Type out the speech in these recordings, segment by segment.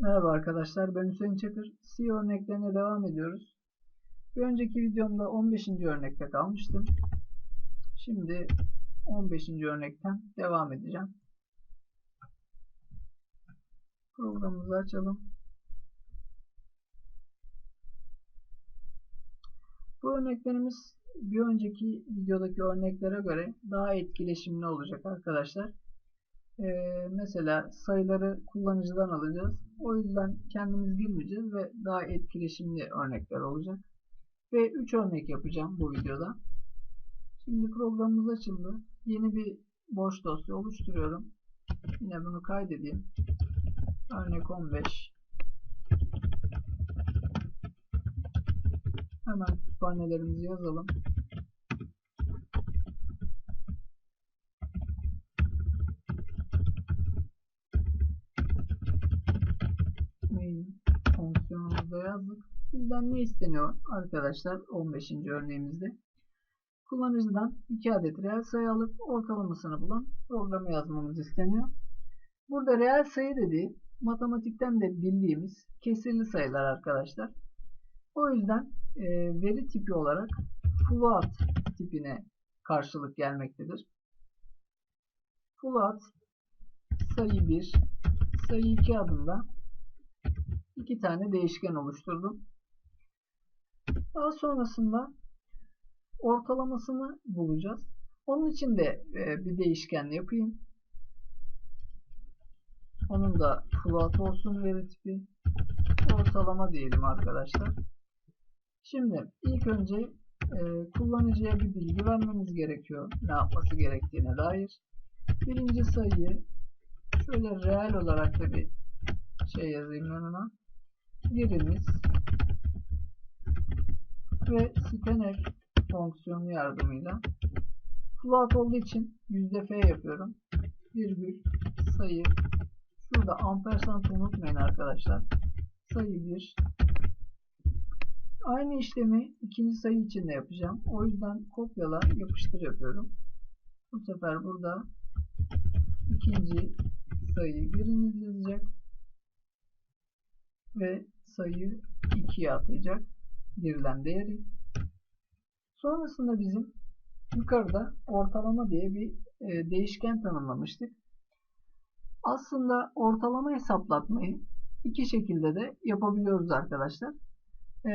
Merhaba arkadaşlar ben Hüseyin Çakır. C örneklerine devam ediyoruz. Bir önceki videomda 15. örnekte kalmıştım. Şimdi 15. örnekten devam edeceğim. Programımızı açalım. Bu örneklerimiz bir önceki videodaki örneklere göre daha etkileşimli olacak arkadaşlar. Ee, mesela sayıları kullanıcıdan alacağız. O yüzden kendimiz girmeyeceğiz ve daha etkileşimli örnekler olacak. Ve 3 örnek yapacağım bu videoda. Şimdi programımız açıldı. Yeni bir boş dosya oluşturuyorum. Yine bunu kaydedeyim. Örnek 15. Hemen kütüphanelerimizi yazalım. Fonksiyonumuzda yazdık. Bizden ne isteniyor arkadaşlar 15. örneğimizde? Kullanıcıdan 2 adet reel sayı alıp ortalamasını bulan programı yazmamız isteniyor. Burada reel sayı dediği matematikten de bildiğimiz kesirli sayılar arkadaşlar. O yüzden e, veri tipi olarak float tipine karşılık gelmektedir. Float sayı 1, sayı 2 adında iki tane değişken oluşturdum. Daha sonrasında ortalamasını bulacağız. Onun için de e, bir değişken yapayım. Onun da float olsun veri tipi. Ortalama diyelim arkadaşlar. Şimdi ilk önce e, kullanıcıya bir bilgi vermemiz gerekiyor. Ne yapması gerektiğine dair. Birinci sayıyı şöyle reel olarak da bir şey yazayım yanına. Giriniz ve scanf fonksiyonu yardımıyla float olduğu için %f yapıyorum. Virgül sayı şurada ampersand unutmayın arkadaşlar. Sayı 1 Aynı işlemi ikinci sayı için de yapacağım. O yüzden kopyala yapıştır yapıyorum. Bu sefer burada ikinci sayı biriniz yazacak ve sayı 2'ye atacak girilen değeri. Sonrasında bizim yukarıda ortalama diye bir e, değişken tanımlamıştık. Aslında ortalama hesaplatmayı iki şekilde de yapabiliyoruz arkadaşlar. E,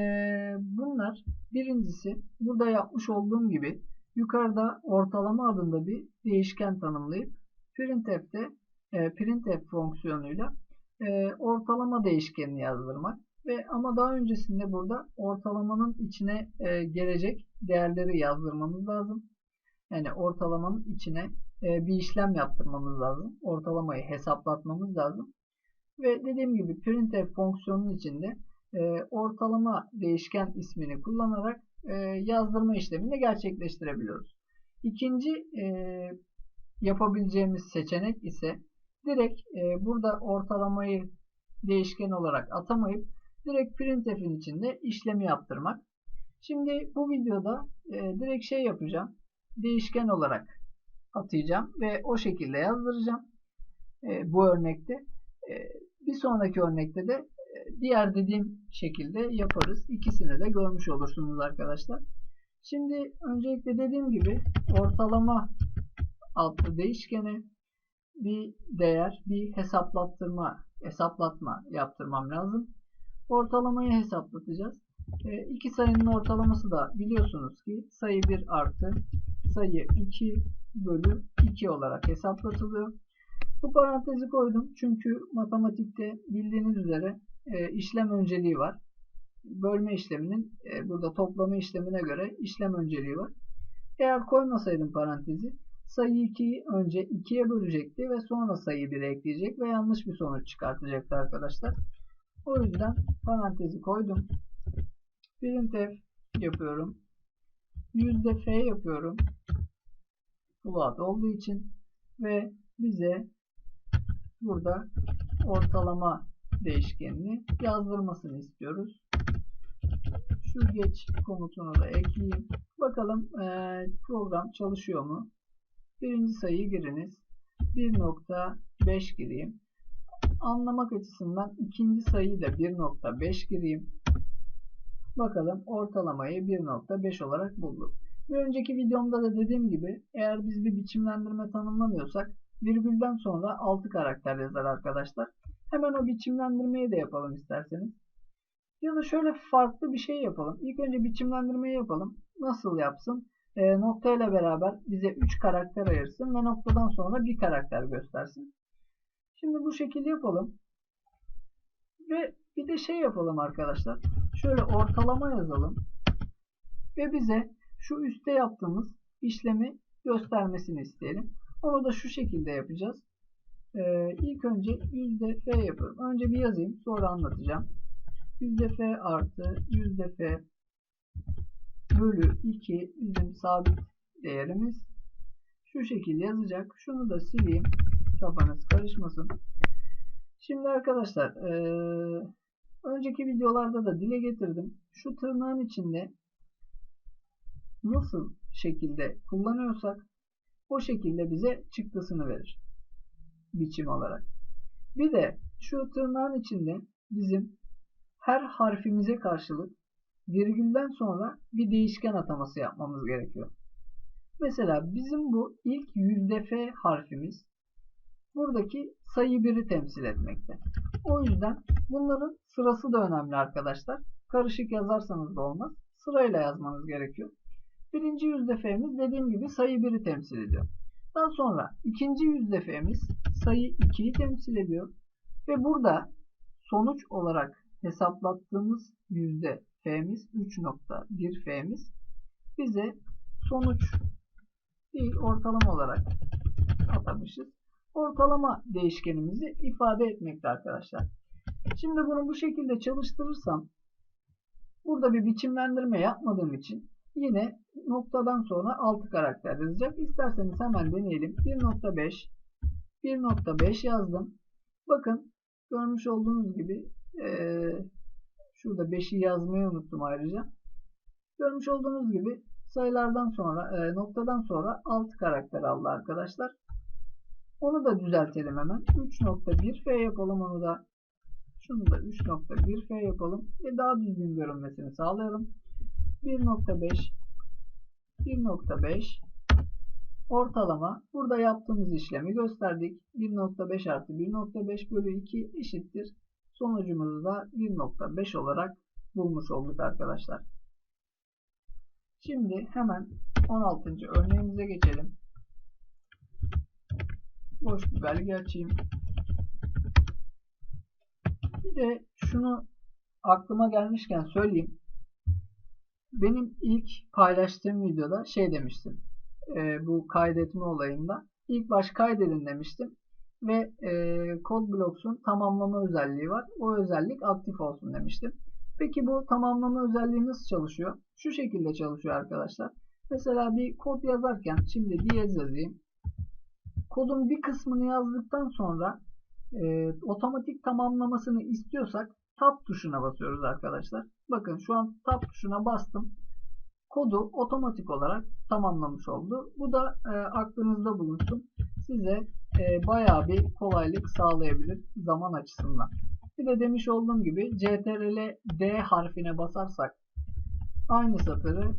bunlar birincisi burada yapmış olduğum gibi yukarıda ortalama adında bir değişken tanımlayıp printf'te e, printf fonksiyonuyla e, ortalama değişkenini yazdırmak ve ama daha öncesinde burada ortalamanın içine e, gelecek değerleri yazdırmamız lazım. Yani ortalamanın içine e, bir işlem yaptırmamız lazım. Ortalamayı hesaplatmamız lazım. Ve dediğim gibi printf fonksiyonunun içinde e, ortalama değişken ismini kullanarak e, yazdırma işlemini gerçekleştirebiliyoruz. İkinci e, yapabileceğimiz seçenek ise direkt e, burada ortalamayı değişken olarak atamayıp direkt printf'in içinde işlemi yaptırmak. Şimdi bu videoda e, direkt şey yapacağım. Değişken olarak atayacağım ve o şekilde yazdıracağım. E, bu örnekte. E, bir sonraki örnekte de e, diğer dediğim şekilde yaparız. İkisini de görmüş olursunuz arkadaşlar. Şimdi öncelikle dediğim gibi ortalama adlı değişkeni bir değer, bir hesaplattırma, hesaplatma yaptırmam lazım. Ortalamayı hesaplatacağız. E, iki sayının ortalaması da biliyorsunuz ki sayı 1 artı sayı 2 bölü 2 olarak hesaplatılıyor. Bu parantezi koydum çünkü matematikte bildiğiniz üzere e, işlem önceliği var. Bölme işleminin e, burada toplama işlemine göre işlem önceliği var. Eğer koymasaydım parantezi sayı 2'yi önce 2'ye bölecekti ve sonra sayı 1'e ekleyecek ve yanlış bir sonuç çıkartacaktı arkadaşlar. O yüzden parantezi koydum. Printf yapıyorum. Yüzde f yapıyorum. Float olduğu için ve bize burada ortalama değişkenini yazdırmasını istiyoruz. Şu geç komutunu da ekleyeyim. Bakalım program çalışıyor mu? Birinci sayıyı giriniz. 1.5 gireyim. Anlamak açısından ikinci sayıyı da 1.5 gireyim. Bakalım ortalamayı 1.5 olarak bulduk. Bir önceki videomda da dediğim gibi eğer biz bir biçimlendirme tanımlamıyorsak virgülden sonra 6 karakter yazar arkadaşlar. Hemen o biçimlendirmeyi de yapalım isterseniz. Ya da şöyle farklı bir şey yapalım. İlk önce biçimlendirmeyi yapalım. Nasıl yapsın? E, nokta ile beraber bize 3 karakter ayırsın ve noktadan sonra bir karakter göstersin. Şimdi bu şekilde yapalım. Ve bir de şey yapalım arkadaşlar. Şöyle ortalama yazalım. Ve bize şu üstte yaptığımız işlemi göstermesini isteyelim. Onu da şu şekilde yapacağız. Ee, ilk önce f yapıyorum. Önce bir yazayım sonra anlatacağım. F artı yüzde f bölü 2 bizim sabit değerimiz. Şu şekilde yazacak. Şunu da sileyim. Kafanız karışmasın. Şimdi arkadaşlar ee, önceki videolarda da dile getirdim. Şu tırnağın içinde nasıl şekilde kullanıyorsak o şekilde bize çıktısını verir. Biçim olarak. Bir de şu tırnağın içinde bizim her harfimize karşılık virgülden sonra bir değişken ataması yapmamız gerekiyor. Mesela bizim bu ilk yüzde f harfimiz buradaki sayı biri temsil etmekte. O yüzden bunların sırası da önemli arkadaşlar. Karışık yazarsanız da olmaz. Sırayla yazmanız gerekiyor. Birinci yüzdefemiz dediğim gibi sayı 1'i temsil ediyor. Daha sonra ikinci yüzdefemiz sayı 2'yi temsil ediyor. Ve burada sonuç olarak hesaplattığımız yüzde f'miz 3.1 f'miz bize sonuç değil ortalama olarak atamışız. Ortalama değişkenimizi ifade etmekte arkadaşlar. Şimdi bunu bu şekilde çalıştırırsam burada bir biçimlendirme yapmadığım için yine noktadan sonra 6 karakter yazacak. İsterseniz hemen deneyelim. 1.5 1.5 yazdım. Bakın görmüş olduğunuz gibi ee, şurada 5'i yazmayı unuttum ayrıca. Görmüş olduğunuz gibi sayılardan sonra e, noktadan sonra 6 karakter aldı arkadaşlar. Onu da düzeltelim hemen. 3.1 f yapalım onu da. Şunu da 3.1 f yapalım ve daha düzgün görünmesini sağlayalım. 1.5 1.5 ortalama. Burada yaptığımız işlemi gösterdik. 1.5 artı 1.5 bölü 2 eşittir. Sonucumuzu da 1.5 olarak bulmuş olduk arkadaşlar. Şimdi hemen 16. örneğimize geçelim. Boş bir belge açayım. Bir de şunu aklıma gelmişken söyleyeyim. Benim ilk paylaştığım videoda şey demiştim. E, bu kaydetme olayında. İlk baş kaydedin demiştim. Ve e, CodeBlocks'un tamamlama özelliği var. O özellik aktif olsun demiştim. Peki bu tamamlama özelliği nasıl çalışıyor? Şu şekilde çalışıyor arkadaşlar. Mesela bir kod yazarken şimdi diyez yazayım. Kodun bir kısmını yazdıktan sonra e, otomatik tamamlamasını istiyorsak Tab tuşuna basıyoruz arkadaşlar. Bakın şu an Tab tuşuna bastım. Kodu otomatik olarak tamamlamış oldu. Bu da e, aklınızda bulunsun. Size e, bayağı bir kolaylık sağlayabilir zaman açısından. Bir de demiş olduğum gibi CTRL D harfine basarsak aynı satırı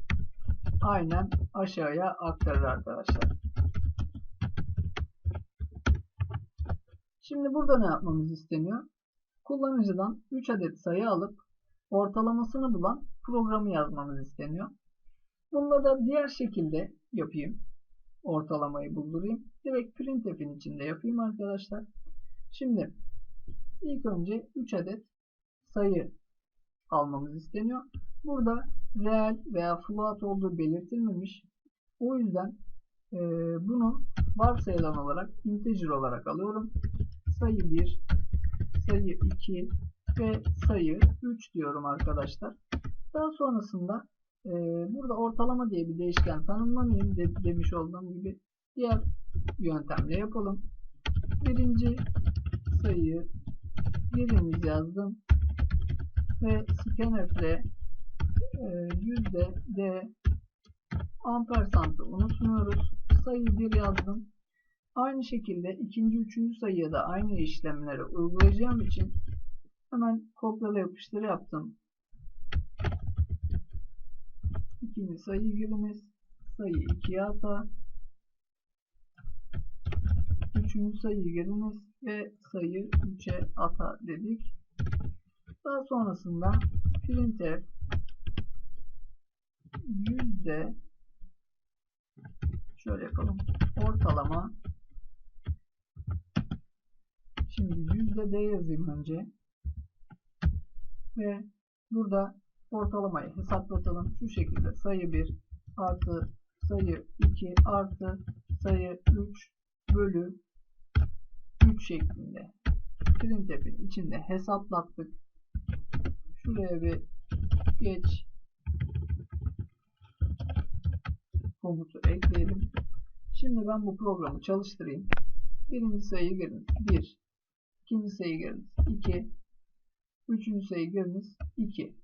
aynen aşağıya aktarır arkadaşlar. Şimdi burada ne yapmamız isteniyor? Kullanıcıdan 3 adet sayı alıp ortalamasını bulan programı yazmamız isteniyor. Bununla da diğer şekilde yapayım. Ortalamayı buldurayım. Direkt printf'in içinde yapayım arkadaşlar. Şimdi ilk önce 3 adet sayı almamız isteniyor. Burada reel veya float olduğu belirtilmemiş. O yüzden e, bunu varsayılan olarak integer olarak alıyorum. Sayı 1, sayı 2 ve sayı 3 diyorum arkadaşlar. Daha sonrasında e, burada ortalama diye bir değişken tanımlamayayım de, demiş olduğum gibi diğer yöntemle yapalım. Birinci sayıyı birimiz yazdım ve scanf ile e, yüzde d ampersand'ı unutmuyoruz. Sayı 1 yazdım Aynı şekilde ikinci, üçüncü sayıya da aynı işlemleri uygulayacağım için hemen kopyala yapıştır yaptım. İkinci sayı giriniz. Sayı 2'ye ata. Üçüncü sayıyı giriniz ve sayı 3'e ata dedik. Daha sonrasında printf yüzde şöyle yapalım ortalama yüzde d yazayım önce ve burada ortalamayı hesaplatalım şu şekilde sayı 1 artı sayı 2 artı sayı 3 bölü 3 şeklinde printf'in içinde hesaplattık şuraya bir geç komutu ekleyelim. Şimdi ben bu programı çalıştırayım. Birinci sayıyı giriniz. 1. İkinci sayıyı giriniz. 2. Üçüncü sayıyı giriniz. 2.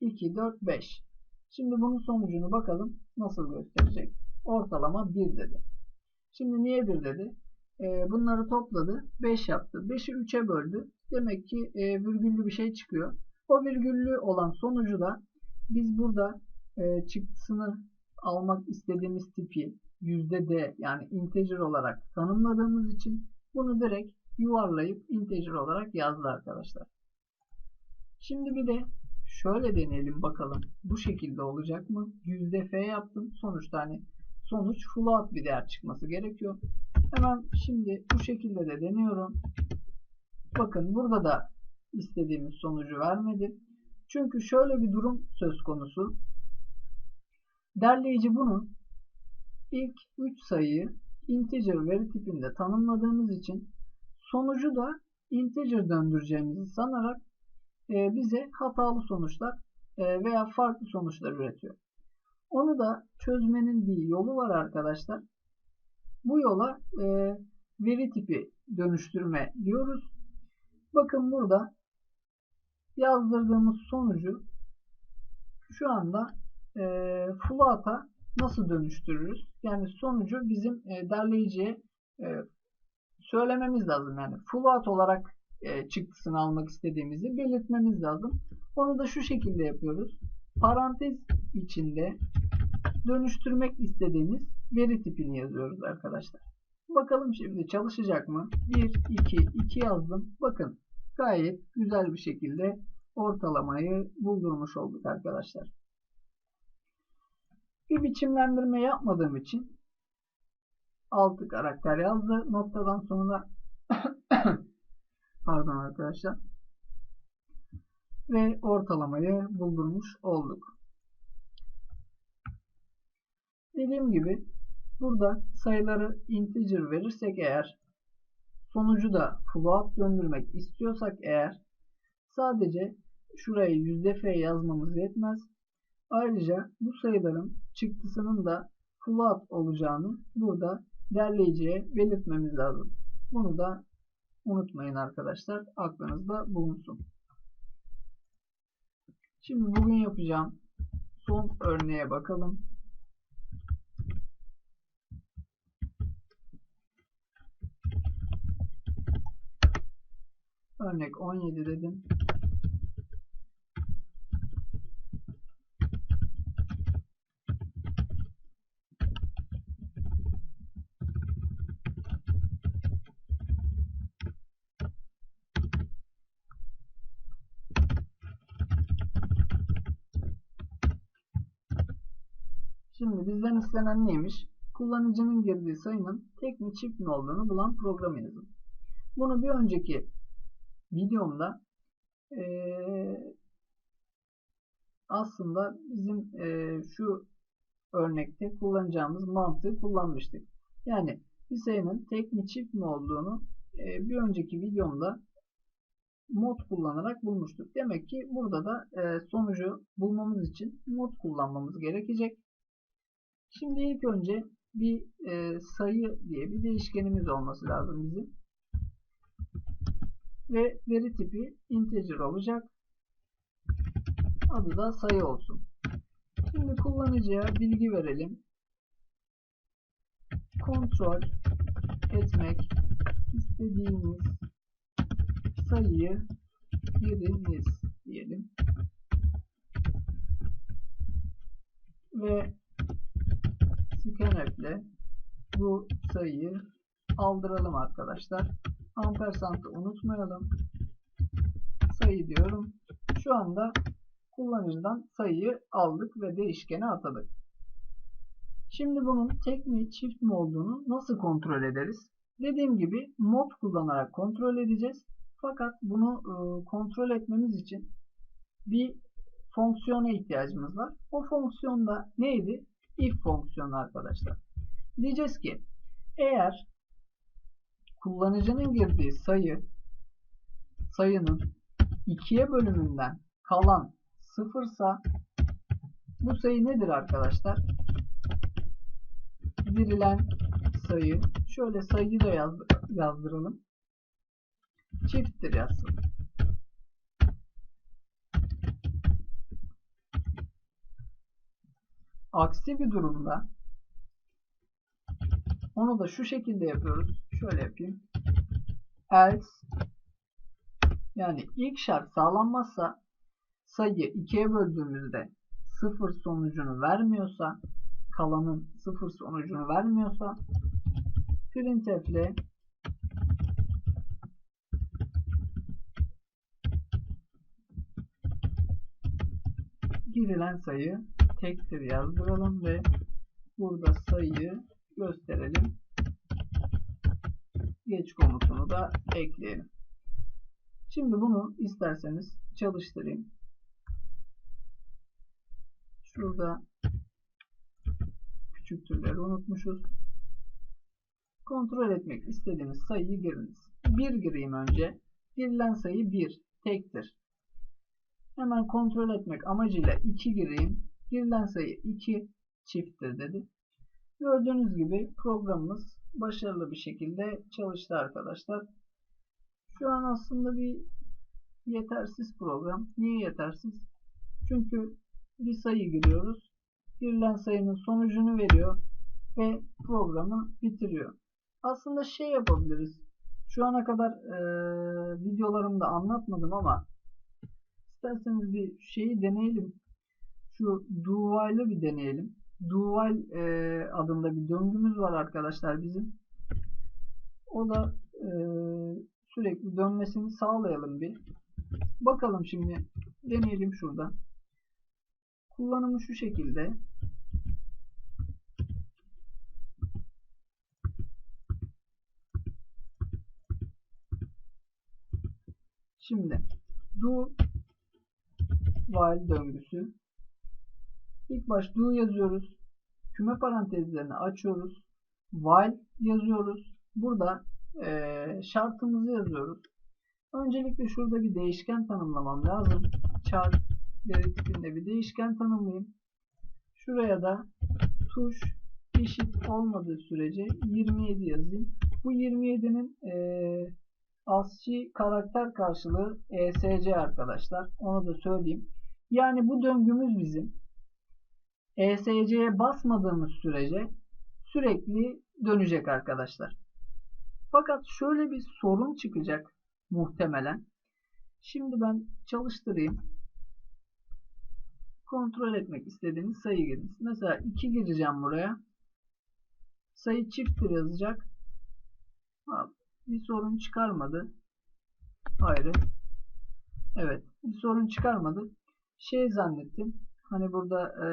2, 4, 5. Şimdi bunun sonucunu bakalım nasıl gösterecek. Ortalama 1 dedi. Şimdi niye 1 dedi? Ee, bunları topladı. 5 yaptı. 5'i 3'e böldü. Demek ki e, virgüllü bir şey çıkıyor. O virgüllü olan sonucu da biz burada e, çıktısını almak istediğimiz tipi %d yani integer olarak tanımladığımız için bunu direkt yuvarlayıp integer olarak yazdı arkadaşlar. Şimdi bir de şöyle deneyelim bakalım. Bu şekilde olacak mı? %f yaptım. Sonuçta hani sonuç float bir değer çıkması gerekiyor. Hemen şimdi bu şekilde de deniyorum. Bakın burada da istediğimiz sonucu vermedi. Çünkü şöyle bir durum söz konusu. Derleyici bunu ilk 3 sayıyı integer veri tipinde tanımladığımız için sonucu da integer döndüreceğimizi sanarak e, bize hatalı sonuçlar e, veya farklı sonuçlar üretiyor. Onu da çözmenin bir yolu var arkadaşlar. Bu yola e, veri tipi dönüştürme diyoruz. Bakın burada yazdırdığımız sonucu şu anda e, float'a nasıl dönüştürürüz? Yani sonucu bizim e, derleyiciye e, söylememiz lazım. Yani float olarak e, çıktısını almak istediğimizi belirtmemiz lazım. Onu da şu şekilde yapıyoruz. Parantez içinde dönüştürmek istediğimiz veri tipini yazıyoruz arkadaşlar. Bakalım şimdi çalışacak mı? 1, 2, 2 yazdım. Bakın gayet güzel bir şekilde ortalamayı buldurmuş olduk arkadaşlar. Bir biçimlendirme yapmadığım için 6 karakter yazdı. Noktadan sonra pardon arkadaşlar ve ortalamayı buldurmuş olduk. Dediğim gibi burada sayıları integer verirsek eğer sonucu da float döndürmek istiyorsak eğer sadece şuraya %f yazmamız yetmez. Ayrıca bu sayıların çıktısının da float olacağını burada derleyiciye belirtmemiz lazım. Bunu da unutmayın arkadaşlar. Aklınızda bulunsun. Şimdi bugün yapacağım son örneğe bakalım. Örnek 17 dedim. Şimdi bizden istenen neymiş? Kullanıcının girdiği sayının tek mi çift mi olduğunu bulan programı yazın. Bunu bir önceki videomda ee, aslında bizim ee, şu örnekte kullanacağımız mantığı kullanmıştık. Yani bir sayının tek mi çift mi olduğunu ee, bir önceki videomda mod kullanarak bulmuştuk. Demek ki burada da e, sonucu bulmamız için mod kullanmamız gerekecek. Şimdi ilk önce bir e, sayı diye bir değişkenimiz olması lazım bizim. Ve veri tipi integer olacak. Adı da sayı olsun. Şimdi kullanıcıya bilgi verelim. Kontrol etmek istediğiniz sayıyı giriniz diyelim. Ve scanf ile bu sayıyı aldıralım arkadaşlar. Ampersand'ı unutmayalım. Sayı diyorum. Şu anda kullanıcıdan sayıyı aldık ve değişkene atadık. Şimdi bunun tek mi çift mi olduğunu nasıl kontrol ederiz? Dediğim gibi mod kullanarak kontrol edeceğiz. Fakat bunu e, kontrol etmemiz için bir fonksiyona ihtiyacımız var. O fonksiyon da neydi? If fonksiyonu arkadaşlar. Diyeceğiz ki eğer kullanıcının girdiği sayı sayının ikiye bölümünden kalan sıfırsa bu sayı nedir arkadaşlar? Girilen sayı şöyle sayıyı da yazdıralım. Çifttir yazsın. Aksi bir durumda onu da şu şekilde yapıyoruz. Şöyle yapayım. Else yani ilk şart sağlanmazsa sayıyı ikiye böldüğümüzde sıfır sonucunu vermiyorsa kalanın sıfır sonucunu vermiyorsa printf ile girilen sayı tektir yazdıralım ve burada sayıyı gösterelim. Geç komutunu da ekleyelim. Şimdi bunu isterseniz çalıştırayım. Şurada küçük türleri unutmuşuz. Kontrol etmek istediğimiz sayıyı giriniz. 1 gireyim önce. Girilen sayı 1. Tektir. Hemen kontrol etmek amacıyla 2 gireyim. Girilen sayı 2 çifttir dedi. Gördüğünüz gibi programımız başarılı bir şekilde çalıştı arkadaşlar. Şu an aslında bir yetersiz program. Niye yetersiz? Çünkü bir sayı giriyoruz. Girilen sayının sonucunu veriyor ve programı bitiriyor. Aslında şey yapabiliriz. Şu ana kadar e, videolarımda anlatmadım ama isterseniz bir şeyi deneyelim. Şu while'ı bir deneyelim. While e, adında bir döngümüz var arkadaşlar bizim. O da e, sürekli dönmesini sağlayalım bir. Bakalım şimdi deneyelim şurada. Kullanımı şu şekilde. Şimdi do while döngüsü. İlk baş do yazıyoruz. Küme parantezlerini açıyoruz. While yazıyoruz. Burada e, şartımızı yazıyoruz. Öncelikle şurada bir değişken tanımlamam lazım. Char veri tipinde bir değişken tanımlayayım. Şuraya da tuş eşit olmadığı sürece 27 yazayım. Bu 27'nin e, ASCII karakter karşılığı ESC arkadaşlar. Onu da söyleyeyim. Yani bu döngümüz bizim ESC'ye basmadığımız sürece sürekli dönecek arkadaşlar. Fakat şöyle bir sorun çıkacak muhtemelen. Şimdi ben çalıştırayım. Kontrol etmek istediğiniz sayı giriniz. Mesela 2 gireceğim buraya. Sayı çifttir yazacak. Bir sorun çıkarmadı. Hayır. Evet. Bir sorun çıkarmadı. Şey zannettim. Hani burada e,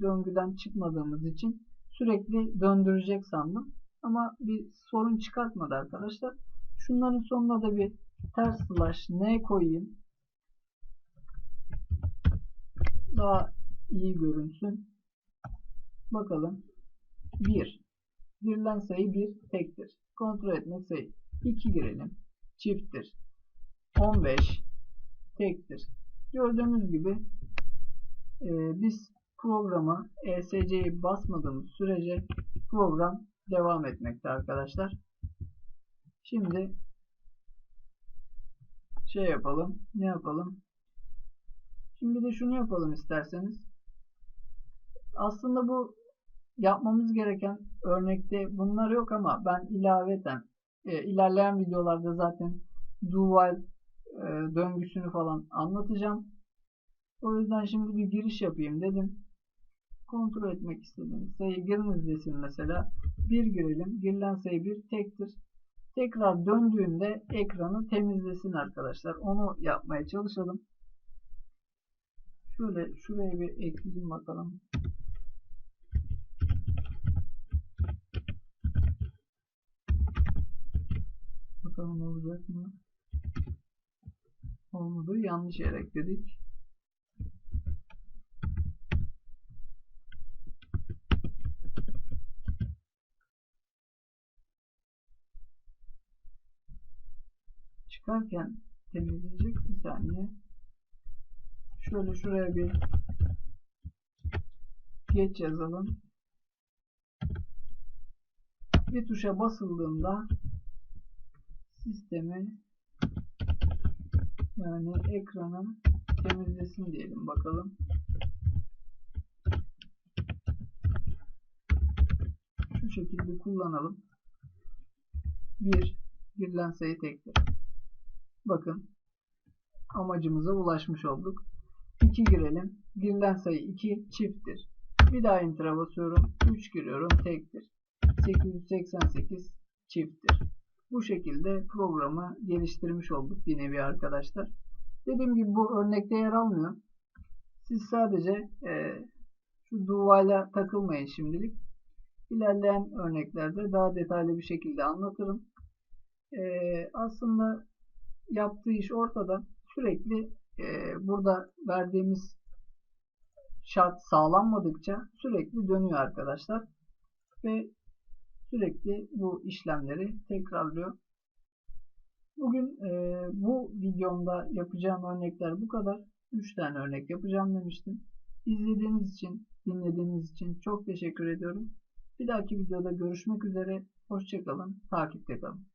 döngüden çıkmadığımız için sürekli döndürecek sandım. Ama bir sorun çıkartmadı arkadaşlar. Şunların sonuna da bir ters slash n koyayım. Daha iyi görünsün. Bakalım. 1. Girilen sayı 1 tektir. Kontrol etmek sayı. 2 girelim. Çifttir. 15 tektir. Gördüğünüz gibi e, biz programa ESC'yi basmadığımız sürece program devam etmekte arkadaşlar. Şimdi şey yapalım. Ne yapalım? Şimdi de şunu yapalım isterseniz. Aslında bu yapmamız gereken örnekte bunlar yok ama ben ilaveten e, ilerleyen videolarda zaten do e, döngüsünü falan anlatacağım. O yüzden şimdi bir giriş yapayım dedim. Kontrol etmek istediğiniz sayı giriniz desin mesela. 1 girelim. Girilen sayı 1 tektir. Tekrar döndüğünde ekranı temizlesin arkadaşlar. Onu yapmaya çalışalım. Şöyle şuraya bir ekleyeyim bakalım. Bakalım olacak mı? Olmadı. Yanlış yer ekledik. Çıkarken temizleyecek bir saniye. Şöyle şuraya bir geç yazalım. Bir tuşa basıldığında sistemi yani ekranı temizlesin diyelim bakalım. Şu şekilde kullanalım. 1 girilen sayı tektir. Bakın amacımıza ulaşmış olduk. 2 girelim. Girilen sayı 2 çifttir. Bir daha enter'a basıyorum. 3 giriyorum tektir. 888 çifttir. Bu şekilde programı geliştirmiş olduk bir nevi arkadaşlar. Dediğim gibi bu örnekte yer almıyor. Siz sadece e, şu duvayla takılmayın şimdilik. İlerleyen örneklerde daha detaylı bir şekilde anlatırım. E, aslında yaptığı iş ortada. Sürekli e, burada verdiğimiz şart sağlanmadıkça sürekli dönüyor arkadaşlar. Ve sürekli bu işlemleri tekrarlıyor. Bugün e, bu videomda yapacağım örnekler bu kadar. 3 tane örnek yapacağım demiştim. İzlediğiniz için, dinlediğiniz için çok teşekkür ediyorum. Bir dahaki videoda görüşmek üzere. Hoşçakalın, takipte kalın.